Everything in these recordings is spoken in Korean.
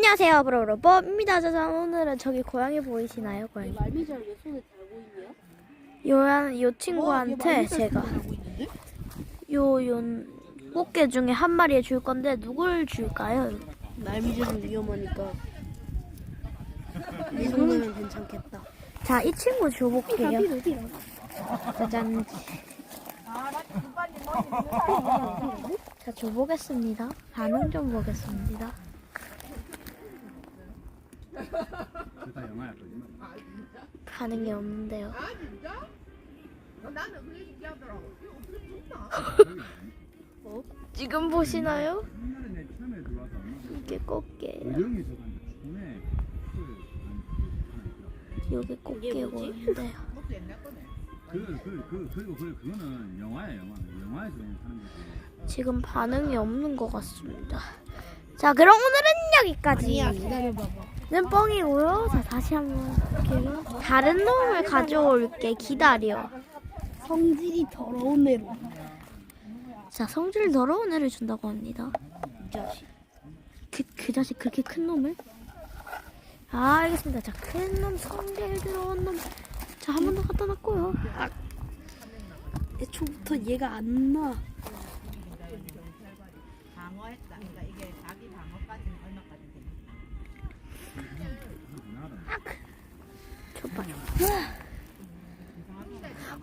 안녕하세요, 브로로법입니다. 자, 오늘은 저기 고양이 보이시나요, 고양이? 말미잘 왜 손에 달고 있냐? 요, 요 친구한테 제가 요, 요 꽃게 중에 한 마리 줄 건데 누굴 줄까요? 말미잘은 위험하니까 이 정도면 괜찮겠다. 자, 이 친구 줘볼게요. 짜잔. 자, 줘보겠습니다. 반응 좀 보겠습니다. 그다 영화야 거짓말. 반응이 없는데요. 어? 지금 보시나요? 옛날에 내 처음에 들어와서 엄마가 이게 꽃게예요. 의령이 저한테 처음에 술을 안 여기 꽃게고 있는데요. 그, 그, 그, 그리고 그, 그거는 영화야, 영화. 영화에서 하는 거지. 지금 반응이 없는 것 같습니다. 자, 그럼 오늘은 여기까지. 아니야 기다려봐봐. 는 뻥이고요. 자, 다시 한번 볼게요. 다른 놈을 가져올게. 기다려. 성질이 더러운 애로. 자, 성질 더러운 애를 준다고 합니다. 이 자식. 그, 그 자식 그렇게 큰 놈을? 아, 알겠습니다. 자, 큰 놈, 성질 더러운 놈. 자, 한 번 더 갖다 놨고요. 애초부터 얘가 안 나. 방어했다. 그러니까 이게 자기 방어까지는 얼마까지 되니까. 줘봐.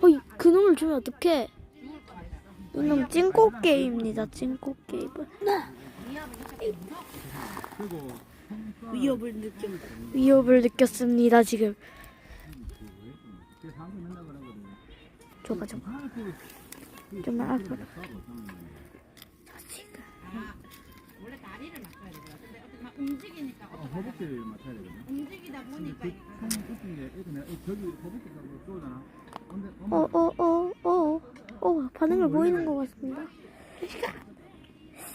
어이, 그 놈을 주면 어떡해. 이놈 찐꽃게임입니다. 찐꽃게임은. 위협을 느꼈다. 위협을 느꼈습니다, 지금. 줘봐, 줘봐. 아, 좀만 앞으로. 허벅지 맞춰야 되거든. 움직이다 보니까 그, 한 웃긴 게, 이렇게 내가 저기 허벅지 가고 쏘잖아. 근데, 어, 어, 어, 어, 어, 반응을 보이는 것 같습니다.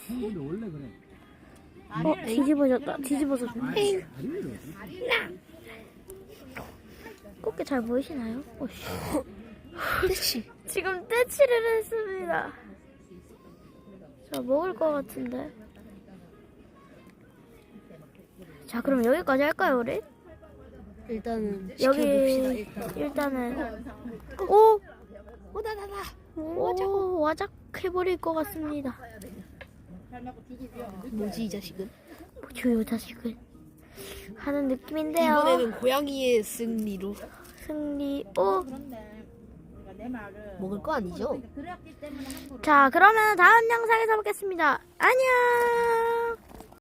근데 원래 그래. 어, 뒤집어졌다. 아니, 다리를 어디? 꽃게 잘 보이시나요? 어씨. 그렇지. 지금 떼치를 했습니다. 자, 먹을 것 같은데. 자, 그럼 여기까지 할까요, 우리? 일단은 여기. 일단. 일단은 오, 오다다다. 오, 와작 해버릴 것 같습니다. 뭐지 이 자식은? 조요 자식은 하는 느낌인데요. 이번에는 고양이의 승리로 승리. 오, 먹을 거 아니죠? 자, 그러면 다음 영상에서 뵙겠습니다. 안녕.